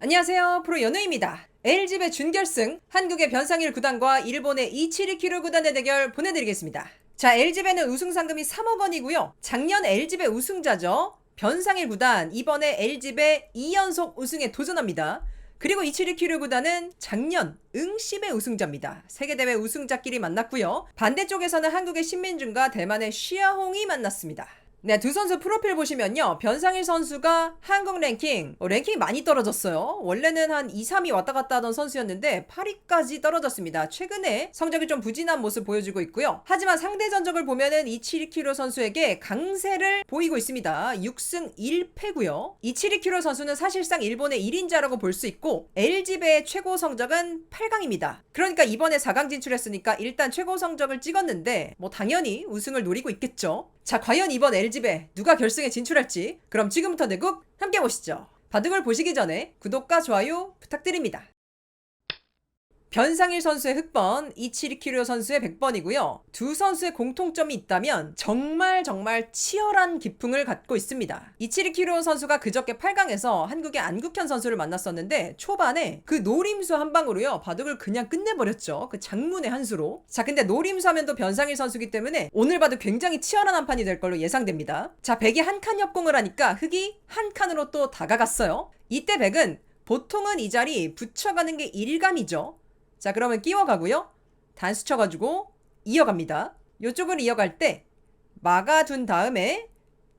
안녕하세요. 프로 연우입니다. L집의 준결승, 한국의 변상일 구단과 일본의 이치리키루 구단의 대결 보내드리겠습니다. 자, L집에는 우승 상금이 3억 원이고요. 작년 L집의 우승자죠. 변상일 구단, 이번에 L집의 2연속 우승에 도전합니다. 그리고 이치리키루 구단은 작년 응심의 우승자입니다. 세계대회 우승자끼리 만났고요. 반대쪽에서는 한국의 신민준과 대만의 쉬아홍이 만났습니다. 네, 두 선수 프로필 보시면요. 변상일 선수가 한국 랭킹, 어, 랭킹이 많이 떨어졌어요. 원래는 한 2, 3위 왔다 갔다 하던 선수였는데 8위까지 떨어졌습니다. 최근에 성적이 좀 부진한 모습 보여주고 있고요. 하지만 상대 전적을 보면은 이치리키로 선수에게 강세를 보이고 있습니다. 6승 1패고요. 이치리키로 선수는 사실상 일본의 1인자라고 볼 수 있고 LG배의 최고 성적은 8강입니다. 그러니까 이번에 4강 진출했으니까 일단 최고 성적을 찍었는데 뭐 당연히 우승을 노리고 있겠죠. 자, 과연 이번 LG 배 누가 결승에 진출할지 그럼 지금부터 내국 함께 보시죠. 바둑을 보시기 전에 구독과 좋아요 부탁드립니다. 변상일 선수의 흑번, 이치리키료 선수의 백번이고요. 두 선수의 공통점이 있다면 정말 정말 치열한 기풍을 갖고 있습니다. 이치리키료 선수가 그저께 8강에서 한국의 안국현 선수를 만났었는데 초반에 그 노림수 한 방으로요. 바둑을 그냥 끝내버렸죠. 그 장문의 한 수로. 자, 근데 노림수 하면 또 변상일 선수기 때문에 오늘 봐도 굉장히 치열한 한 판이 될 걸로 예상됩니다. 자, 백이 한 칸 협공을 하니까 흑이 한 칸으로 또 다가갔어요. 이때 백은 보통은 이 자리 붙여가는 게 일감이죠. 자, 그러면 끼워가고요. 단수 쳐가지고 이어갑니다. 요쪽을 이어갈 때 막아둔 다음에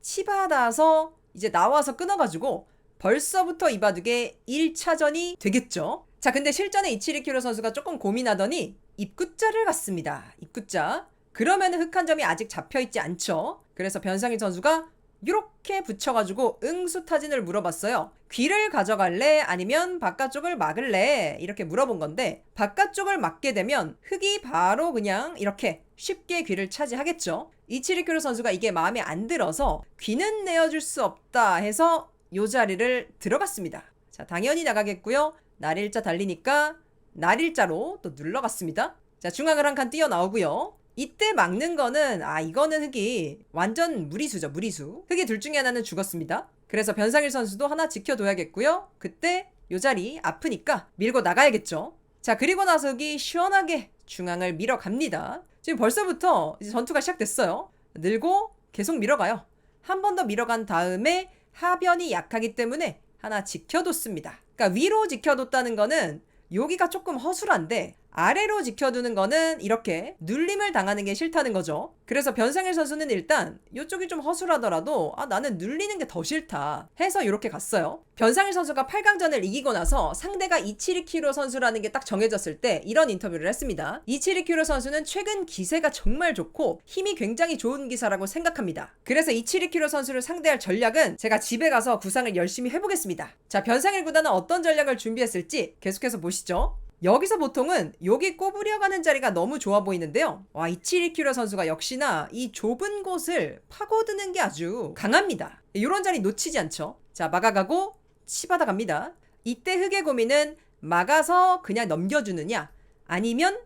치받아서 이제 나와서 끊어가지고 벌써부터 이 바둑에 1차전이 되겠죠. 자, 근데 실전에 이치리키로 선수가 조금 고민하더니 입구자를 갔습니다. 입구자. 그러면 흑한 점이 아직 잡혀있지 않죠. 그래서 변상일 선수가 이렇게 붙여가지고 응수 타진을 물어봤어요. 귀를 가져갈래? 아니면 바깥쪽을 막을래? 이렇게 물어본 건데 바깥쪽을 막게 되면 흑이 바로 그냥 이렇게 쉽게 귀를 차지하겠죠. 이치리큐르 선수가 이게 마음에 안 들어서 귀는 내어줄 수 없다 해서 요 자리를 들어갔습니다. 자, 당연히 나가겠고요. 날일자 달리니까 날일자로 또 눌러갔습니다. 자, 중앙을 한 칸 뛰어나오고요. 이때 막는 거는 아 이거는 흑이 완전 무리수죠 무리수. 흑이 둘 중에 하나는 죽었습니다. 그래서 변상일 선수도 하나 지켜둬야겠고요. 그때 요 자리 아프니까 밀고 나가야겠죠. 자 그리고 나서 흑이 시원하게 중앙을 밀어갑니다. 지금 벌써부터 전투가 시작됐어요. 늘고 계속 밀어가요. 한 번 더 밀어간 다음에 하변이 약하기 때문에 하나 지켜뒀습니다. 그러니까 위로 지켜뒀다는 거는 여기가 조금 허술한데 아래로 지켜두는 거는 이렇게 눌림을 당하는 게 싫다는 거죠. 그래서 변상일 선수는 일단 이쪽이 좀 허술하더라도 아 나는 눌리는 게 더 싫다 해서 이렇게 갔어요. 변상일 선수가 8강전을 이기고 나서 상대가 이치리키로 선수라는 게 딱 정해졌을 때 이런 인터뷰를 했습니다. 이치리키로 선수는 최근 기세가 정말 좋고 힘이 굉장히 좋은 기사라고 생각합니다. 그래서 이치리키로 선수를 상대할 전략은 제가 집에 가서 구상을 열심히 해보겠습니다. 자 변상일 구단은 어떤 전략을 준비했을지 계속해서 보시죠. 여기서 보통은 여기 꼬부려가는 자리가 너무 좋아 보이는데요. 와, 이치리키로 선수가 역시나 이 좁은 곳을 파고드는 게 아주 강합니다. 이런 자리 놓치지 않죠. 자, 막아가고 치받아 갑니다. 이때 흑의 고민은 막아서 그냥 넘겨주느냐, 아니면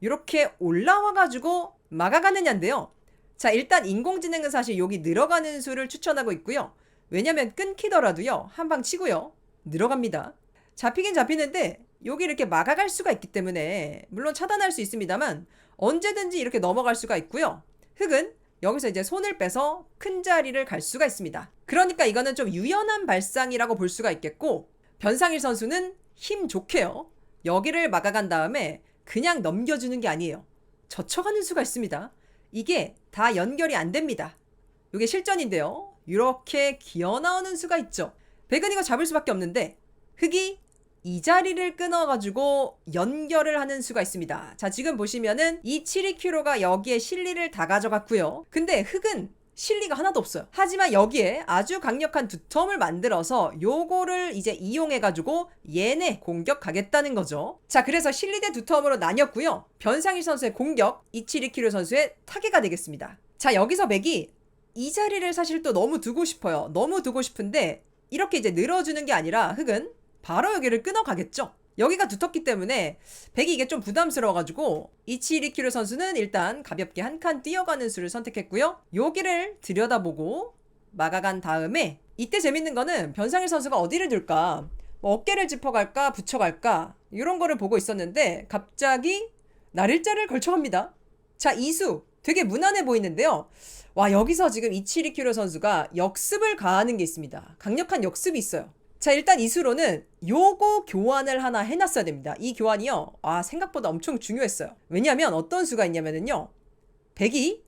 이렇게 올라와가지고 막아가느냐인데요. 자, 일단 인공지능은 사실 여기 늘어가는 수를 추천하고 있고요. 왜냐면 끊기더라도요, 한 방 치고요. 늘어갑니다. 잡히긴 잡히는데 여기 이렇게 막아갈 수가 있기 때문에 물론 차단할 수 있습니다만 언제든지 이렇게 넘어갈 수가 있고요. 흑은 여기서 이제 손을 빼서 큰 자리를 갈 수가 있습니다. 그러니까 이거는 좀 유연한 발상이라고 볼 수가 있겠고 변상일 선수는 힘 좋게요. 여기를 막아간 다음에 그냥 넘겨주는 게 아니에요. 젖혀가는 수가 있습니다. 이게 다 연결이 안 됩니다. 이게 실전인데요. 이렇게 기어 나오는 수가 있죠. 백은 이거 잡을 수밖에 없는데 흑이 이 자리를 끊어가지고 연결을 하는 수가 있습니다. 자, 지금 보시면은 이 72kg가 여기에 실리를 다 가져갔고요. 근데 흑은 실리가 하나도 없어요. 하지만 여기에 아주 강력한 두텀을 만들어서 요거를 이제 이용해가지고 얘네 공격하겠다는 거죠. 자, 그래서 실리 대 두텀으로 나뉘었고요. 변상일 선수의 공격, 이치리 키로 선수의 타개가 되겠습니다. 자, 여기서 백이 이 자리를 사실 또 너무 두고 싶어요. 너무 두고 싶은데 이렇게 이제 늘어주는 게 아니라 흑은 바로 여기를 끊어가겠죠. 여기가 두텁기 때문에 백이 이게 좀 부담스러워가지고 이치리키르 선수는 일단 가볍게 한 칸 뛰어가는 수를 선택했고요. 여기를 들여다보고 막아간 다음에 이때 재밌는 거는 변상일 선수가 어디를 둘까? 뭐 어깨를 짚어갈까 붙여갈까 이런 거를 보고 있었는데 갑자기 날일자를 걸쳐갑니다. 자 이수 되게 무난해 보이는데요. 와 여기서 지금 이치리키로 선수가 역습을 가하는 게 있습니다. 강력한 역습이 있어요. 자 일단 이수로는 요거 교환을 하나 해놨어야 됩니다. 이 교환이요. 아 생각보다 엄청 중요했어요. 왜냐하면 어떤 수가 있냐면은요. 백이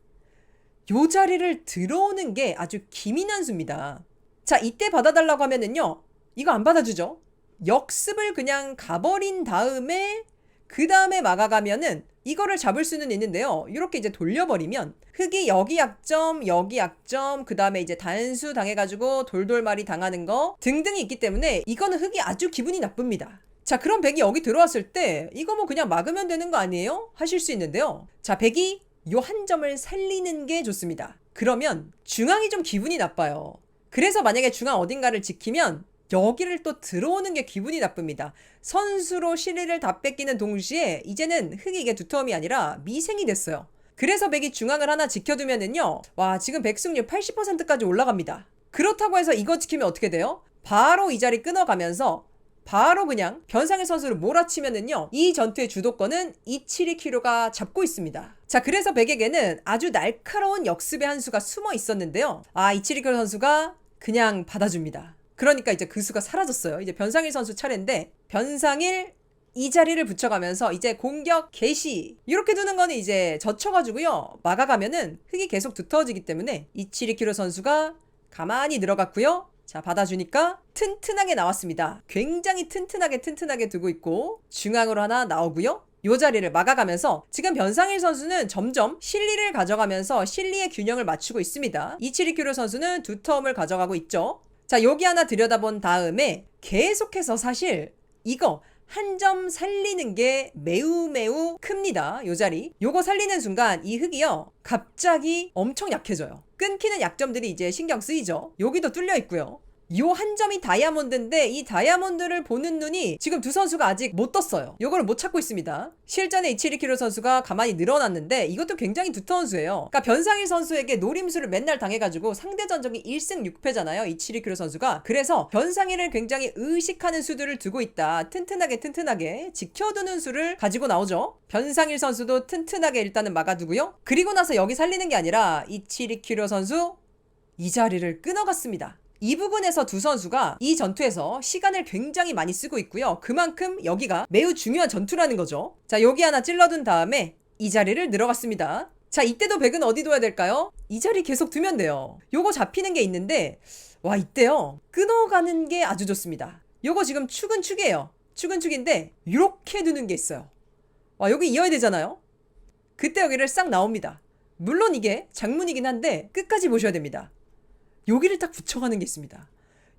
요 자리를 들어오는 게 아주 기민한 수입니다. 자 이때 받아달라고 하면은요. 이거 안 받아주죠. 역습을 그냥 가버린 다음에 그 다음에 막아가면은 이거를 잡을 수는 있는데요. 이렇게 이제 돌려버리면 흙이 여기 약점, 여기 약점, 그 다음에 이제 단수 당해가지고 돌돌말이 당하는 거 등등이 있기 때문에 이거는 흙이 아주 기분이 나쁩니다. 자, 그럼 백이 여기 들어왔을 때 이거 뭐 그냥 막으면 되는 거 아니에요? 하실 수 있는데요. 자, 백이 요 한 점을 살리는 게 좋습니다. 그러면 중앙이 좀 기분이 나빠요. 그래서 만약에 중앙 어딘가를 지키면 여기를 또 들어오는 게 기분이 나쁩니다. 선수로 시리를 다 뺏기는 동시에 이제는 흙이 이게 두터움이 아니라 미생이 됐어요. 그래서 백이 중앙을 하나 지켜두면은요. 와, 지금 백승률 80%까지 올라갑니다. 그렇다고 해서 이거 지키면 어떻게 돼요? 바로 이 자리 끊어가면서 바로 그냥 변상의 선수를 몰아치면은요. 이 전투의 주도권은 이치리 키로가 잡고 있습니다. 자, 그래서 백에게는 아주 날카로운 역습의 한 수가 숨어 있었는데요. 아, 이치리 키로 선수가 그냥 받아줍니다. 그러니까 이제 그 수가 사라졌어요. 이제 변상일 선수 차례인데 변상일 이 자리를 붙여가면서 이제 공격 개시 이렇게 두는 거는 이제 젖혀가지고요. 막아가면은 흙이 계속 두터워지기 때문에 이치리키로 선수가 가만히 들어갔고요. 자 받아주니까 튼튼하게 나왔습니다. 굉장히 튼튼하게 튼튼하게 두고 있고 중앙으로 하나 나오고요. 요 자리를 막아가면서 지금 변상일 선수는 점점 실리를 가져가면서 실리의 균형을 맞추고 있습니다. 이치리키로 선수는 두 텀을 가져가고 있죠 자, 여기 하나 들여다본 다음에 계속해서 사실 이거 한 점 살리는 게 매우 매우 큽니다. 요 자리. 요거 살리는 순간 이 흙이요. 갑자기 엄청 약해져요. 끊기는 약점들이 이제 신경 쓰이죠. 여기도 뚫려 있고요. 요 한 점이 다이아몬드인데 이 다이아몬드를 보는 눈이 지금 두 선수가 아직 못 떴어요. 요거를 못 찾고 있습니다. 실전에 이치리키로 선수가 가만히 늘어났는데 이것도 굉장히 두터운 수예요. 그러니까 변상일 선수에게 노림수를 맨날 당해가지고 상대 전적이 1승 6패잖아요. 이치리키로 선수가. 그래서 변상일을 굉장히 의식하는 수들을 두고 있다. 튼튼하게 튼튼하게 지켜두는 수를 가지고 나오죠. 변상일 선수도 튼튼하게 일단은 막아두고요. 그리고 나서 여기 살리는 게 아니라 이치리키로 선수 이 자리를 끊어갔습니다. 이 부분에서 두 선수가 이 전투에서 시간을 굉장히 많이 쓰고 있고요. 그만큼 여기가 매우 중요한 전투라는 거죠. 자, 여기 하나 찔러둔 다음에 이 자리를 늘어갔습니다. 자, 이때도 백은 어디 둬야 될까요? 이 자리 계속 두면 돼요. 요거 잡히는 게 있는데, 와, 이때요. 끊어가는 게 아주 좋습니다. 요거 지금 축은 축이에요. 축은 축인데, 이렇게 두는 게 있어요. 와, 여기 이어야 되잖아요? 그때 여기를 싹 나옵니다. 물론 이게 장문이긴 한데, 끝까지 보셔야 됩니다. 여기를 딱 붙여가는 게 있습니다.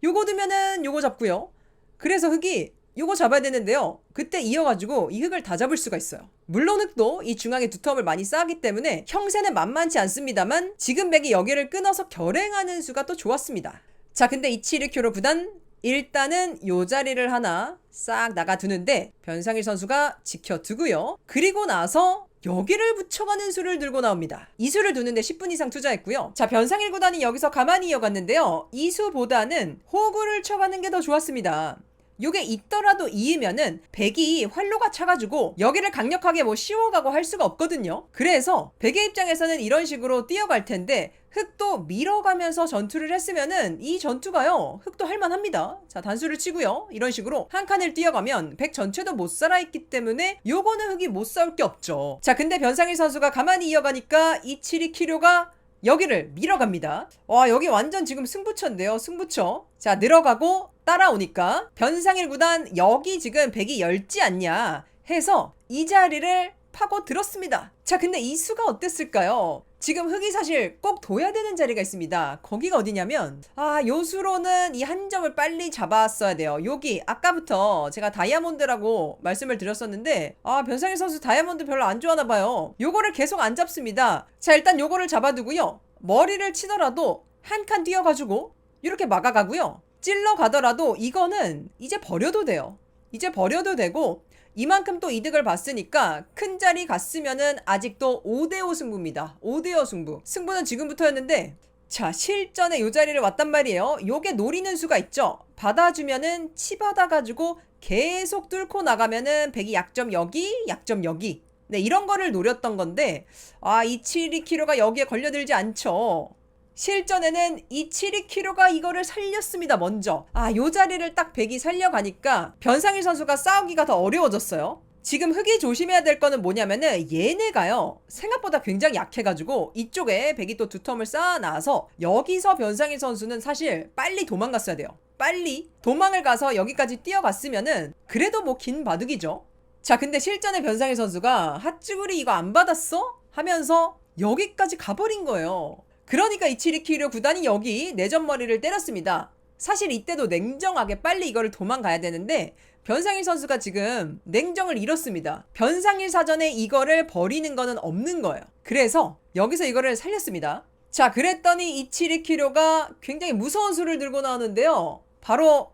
요거 두면은 요거 잡고요. 그래서 흙이 요거 잡아야 되는데요. 그때 이어가지고 이 흙을 다 잡을 수가 있어요. 물론 흙도 이 중앙에 두텀을 많이 쌓기 때문에 형세는 만만치 않습니다만 지금 백이 여기를 끊어서 결행하는 수가 또 좋았습니다. 자 근데 이치르큐로 구단 일단은 요 자리를 하나 싹 나가두는데 변상일 선수가 지켜두고요. 그리고 나서 여기를 붙여가는 수를 들고 나옵니다. 이 수를 두는데 10분 이상 투자했고요. 자, 변상일 구단이 여기서 가만히 이어갔는데요. 이 수보다는 호구를 쳐가는 게 더 좋았습니다. 요게 있더라도 이으면은 백이 활로가 차가지고 여기를 강력하게 뭐 씌워가고 할 수가 없거든요. 그래서 백의 입장에서는 이런 식으로 뛰어갈 텐데 흙도 밀어가면서 전투를 했으면은 이 전투가요 흙도 할만합니다. 자 단수를 치고요 이런 식으로 한 칸을 뛰어가면 백 전체도 못 살아있기 때문에 요거는 흙이 못 싸울 게 없죠. 자 근데 변상일 선수가 가만히 이어가니까 이치리 키료가 여기를 밀어갑니다. 와 여기 완전 지금 승부처인데요 승부처. 자 늘어가고 따라오니까 변상일 구단 여기 지금 백이 열지 않냐 해서 이 자리를 파고 들었습니다. 자 근데 이 수가 어땠을까요? 지금 흙이 사실 꼭 둬야 되는 자리가 있습니다. 거기가 어디냐면 아 요수로는 이 한 점을 빨리 잡았어야 돼요. 여기 아까부터 제가 다이아몬드라고 말씀을 드렸었는데 아 변상일 선수 다이아몬드 별로 안 좋아하나 봐요. 요거를 계속 안 잡습니다. 자 일단 요거를 잡아두고요. 머리를 치더라도 한 칸 뛰어가지고 이렇게 막아가고요. 찔러 가더라도 이거는 이제 버려도 돼요. 이제 버려도 되고 이만큼 또 이득을 봤으니까 큰 자리 갔으면은 아직도 5대5 승부입니다. 5대5 승부. 승부는 지금부터였는데 자, 실전에 요 자리를 왔단 말이에요. 요게 노리는 수가 있죠. 받아주면은 치 받아가지고 계속 뚫고 나가면은 백이 약점 여기, 약점 여기. 네, 이런 거를 노렸던 건데, 아, 272kg가 여기에 걸려들지 않죠. 실전에는 272kg가 이거를 살렸습니다, 먼저. 아, 요 자리를 딱 백이 살려가니까 변상일 선수가 싸우기가 더 어려워졌어요. 지금 흑이 조심해야 될 거는 뭐냐면은 얘네가요 생각보다 굉장히 약해가지고 이쪽에 백이 또 두 텀을 쌓아놔서 여기서 변상일 선수는 사실 빨리 도망갔어야 돼요 빨리 도망을 가서 여기까지 뛰어갔으면은 그래도 뭐 긴 바둑이죠 자 근데 실전에 변상일 선수가 핫쭈구리 이거 안 받았어? 하면서 여기까지 가버린 거예요 그러니까 이치리키료 구단이 여기 내전머리를 때렸습니다 사실 이때도 냉정하게 빨리 이거를 도망가야 되는데 변상일 선수가 지금 냉정을 잃었습니다. 변상일 사전에 이거를 버리는 거는 없는 거예요. 그래서 여기서 이거를 살렸습니다. 자, 그랬더니 272키로가 굉장히 무서운 수를 들고 나오는데요. 바로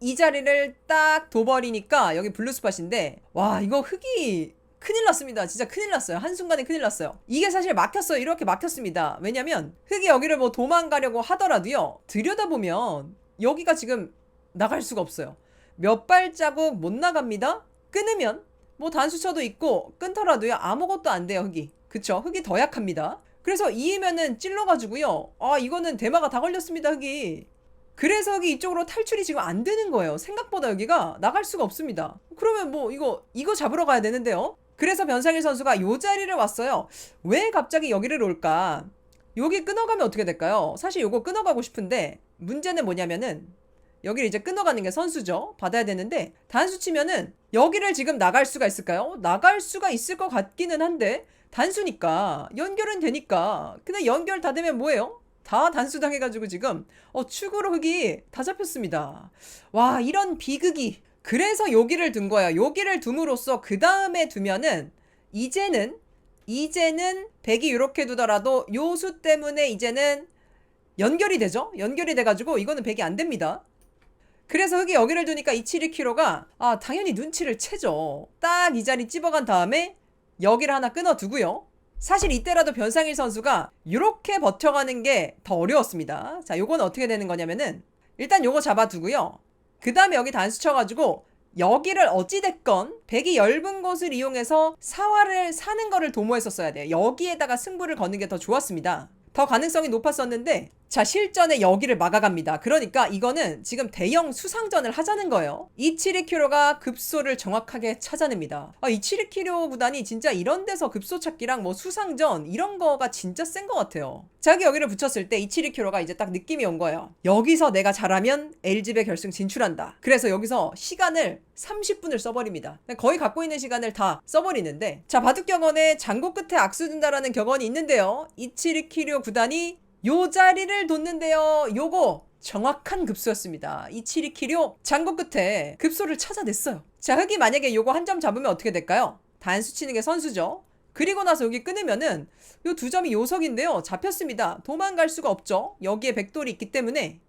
이 자리를 딱 둬버리니까 여기 블루스팟인데 와 이거 흙이 큰일 났습니다. 진짜 큰일 났어요. 한순간에 큰일 났어요. 이게 사실 막혔어요. 이렇게 막혔습니다. 왜냐면 흙이 여기를 뭐 도망가려고 하더라도요. 들여다보면 여기가 지금 나갈 수가 없어요. 몇 발자국 못 나갑니다. 끊으면 뭐 단수쳐도 있고 끊더라도요 아무것도 안 돼요 흙이. 그쵸? 흙이 더 약합니다. 그래서 이으면은 찔러가지고요. 아 이거는 대마가 다 걸렸습니다 흙이. 그래서 여기 이쪽으로 탈출이 지금 안 되는 거예요. 생각보다 여기가 나갈 수가 없습니다. 그러면 뭐 이거 이거 잡으러 가야 되는데요. 그래서 변상일 선수가 요 자리를 왔어요. 왜 갑자기 여기를 올까? 여기 끊어가면 어떻게 될까요? 사실 요거 끊어가고 싶은데 문제는 뭐냐면은 여기를 이제 끊어가는 게 선수죠. 받아야 되는데 단수 치면은 여기를 지금 나갈 수가 있을까요? 나갈 수가 있을 것 같기는 한데 단수니까 연결은 되니까 근데 연결 다 되면 뭐예요? 다 단수 당해가지고 지금 어 축으로 흙이 다 잡혔습니다. 와 이런 비극이 그래서 여기를 둔 거야. 여기를 둠으로써 그 다음에 두면은 이제는 이제는 백이 이렇게 두더라도 요수 때문에 이제는 연결이 되죠. 연결이 돼가지고 이거는 백이 안 됩니다. 그래서 흙이 여기를 두니까 272kg가 아 당연히 눈치를 채죠. 딱 이 자리 찝어간 다음에 여기를 하나 끊어두고요. 사실 이때라도 변상일 선수가 이렇게 버텨가는 게 더 어려웠습니다. 자, 요거는 어떻게 되는 거냐면은 일단 요거 잡아두고요. 그 다음에 여기 단수 쳐가지고 여기를 어찌됐건 백이 엷은 곳을 이용해서 사활을 사는 거를 도모했었어야 돼요. 여기에다가 승부를 거는 게 더 좋았습니다. 더 가능성이 높았었는데 자 실전에 여기를 막아갑니다. 그러니까 이거는 지금 대형 수상전을 하자는 거예요. 272kg가 급소를 정확하게 찾아냅니다. 아, 272kg 구단이 진짜 이런 데서 급소 찾기랑 뭐 수상전 이런 거가 진짜 센 것 같아요. 자기 여기를 붙였을 때 272kg가 이제 딱 느낌이 온 거예요. 여기서 내가 잘하면 LG배 결승 진출한다. 그래서 여기서 시간을 30분을 써버립니다. 거의 갖고 있는 시간을 다 써버리는데 자 바둑격언에 장고 끝에 악수 둔다라는 격언이 있는데요. 272kg 구단이 요 자리를 뒀는데요. 요거 정확한 급소였습니다. 272키료 장고 끝에 급소를 찾아냈어요. 자, 흑이 만약에 요거 한 점 잡으면 어떻게 될까요? 단수 치는 게 선수죠. 그리고 나서 여기 끊으면은 요 두 점이 요석인데요. 잡혔습니다. 도망갈 수가 없죠. 여기에 백돌이 있기 때문에.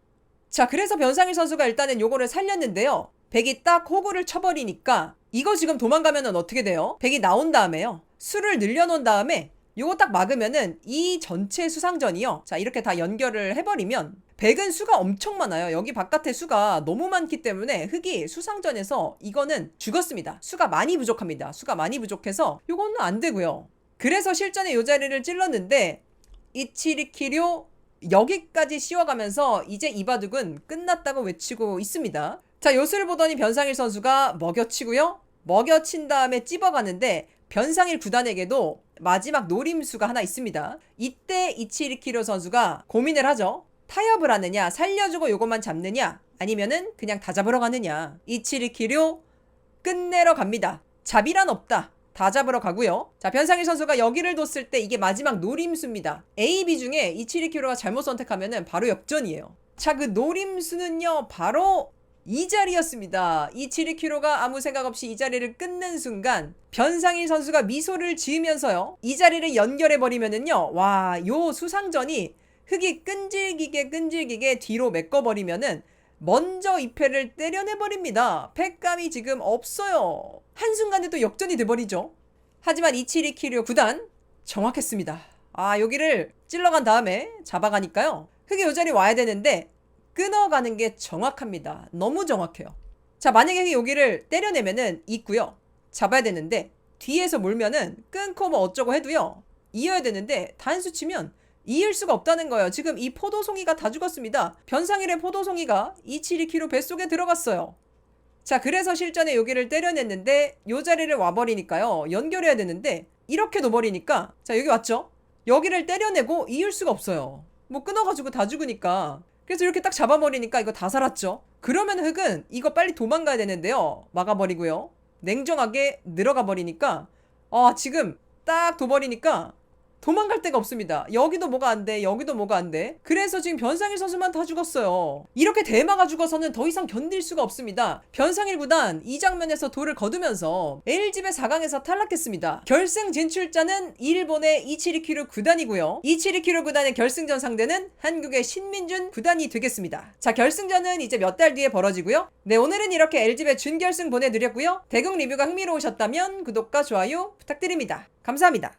자, 그래서 변상일 선수가 일단은 요거를 살렸는데요. 백이 딱 호구를 쳐버리니까 이거 지금 도망가면은 어떻게 돼요? 백이 나온 다음에요. 수를 늘려놓은 다음에 요거 딱 막으면은 이 전체 수상전이요. 자, 이렇게 다 연결을 해버리면 백은 수가 엄청 많아요. 여기 바깥에 수가 너무 많기 때문에 흑이 수상전에서 이거는 죽었습니다. 수가 많이 부족합니다. 수가 많이 부족해서 요거는 안 되고요. 그래서 실전에 요 자리를 찔렀는데 이치리키료 여기까지 씌워가면서 이제 이 바둑은 끝났다고 외치고 있습니다. 자, 요수를 보더니 변상일 선수가 먹여치고요. 먹여친 다음에 찝어가는데 변상일 구단에게도 마지막 노림수가 하나 있습니다. 이때 이치리키로 선수가 고민을 하죠. 타협을 하느냐, 살려주고 요것만 잡느냐, 아니면은 그냥 다 잡으러 가느냐. 이치리키료 끝내러 갑니다. 잡이란 없다. 다 잡으러 가고요. 자, 변상일 선수가 여기를 뒀을 때 이게 마지막 노림수입니다. A, B 중에 이치리키로가 잘못 선택하면은 바로 역전이에요. 자, 그 노림수는요, 바로 이 자리였습니다. 이치리키로가 아무 생각 없이 이 자리를 끊는 순간 변상일 선수가 미소를 지으면서요. 이 자리를 연결해 버리면은요. 와, 요 수상전이 흙이 끈질기게 끈질기게 뒤로 메꿔 버리면은 먼저 이 패를 때려내 버립니다. 패감이 지금 없어요. 한순간에 또 역전이 돼 버리죠. 하지만 이치리키료 구단 정확했습니다. 아 여기를 찔러간 다음에 잡아가니까요. 흑이 요 자리 와야 되는데 끊어가는 게 정확합니다. 너무 정확해요. 자 만약에 여기를 때려내면은 있고요. 잡아야 되는데 뒤에서 물면은 끊고 뭐 어쩌고 해도요. 이어야 되는데 단수 치면 이을 수가 없다는 거예요. 지금 이 포도송이가 다 죽었습니다. 변상일의 포도송이가 272kg 뱃속에 들어갔어요. 자, 그래서 실전에 여기를 때려냈는데 요 자리를 와버리니까요. 연결해야 되는데 이렇게 둬버리니까 자, 여기 왔죠? 여기를 때려내고 이을 수가 없어요. 뭐 끊어가지고 다 죽으니까. 그래서 이렇게 딱 잡아버리니까 이거 다 살았죠? 그러면 흑은 이거 빨리 도망가야 되는데요. 막아버리고요. 냉정하게 늘어가 버리니까 아, 지금 딱 둬버리니까 도망갈 데가 없습니다. 여기도 뭐가 안 돼, 여기도 뭐가 안 돼. 그래서 지금 변상일 선수만 다 죽었어요. 이렇게 대마가 죽어서는 더 이상 견딜 수가 없습니다. 변상일 구단 이 장면에서 돌을 거두면서 L집의 4강에서 탈락했습니다. 결승 진출자는 일본의 272kg 구단이고요. 272kg 구단의 결승전 상대는 한국의 신민준 구단이 되겠습니다. 자, 결승전은 이제 몇 달 뒤에 벌어지고요. 네, 오늘은 이렇게 L집의 준결승 보내드렸고요. 대국 리뷰가 흥미로우셨다면 구독과 좋아요 부탁드립니다. 감사합니다.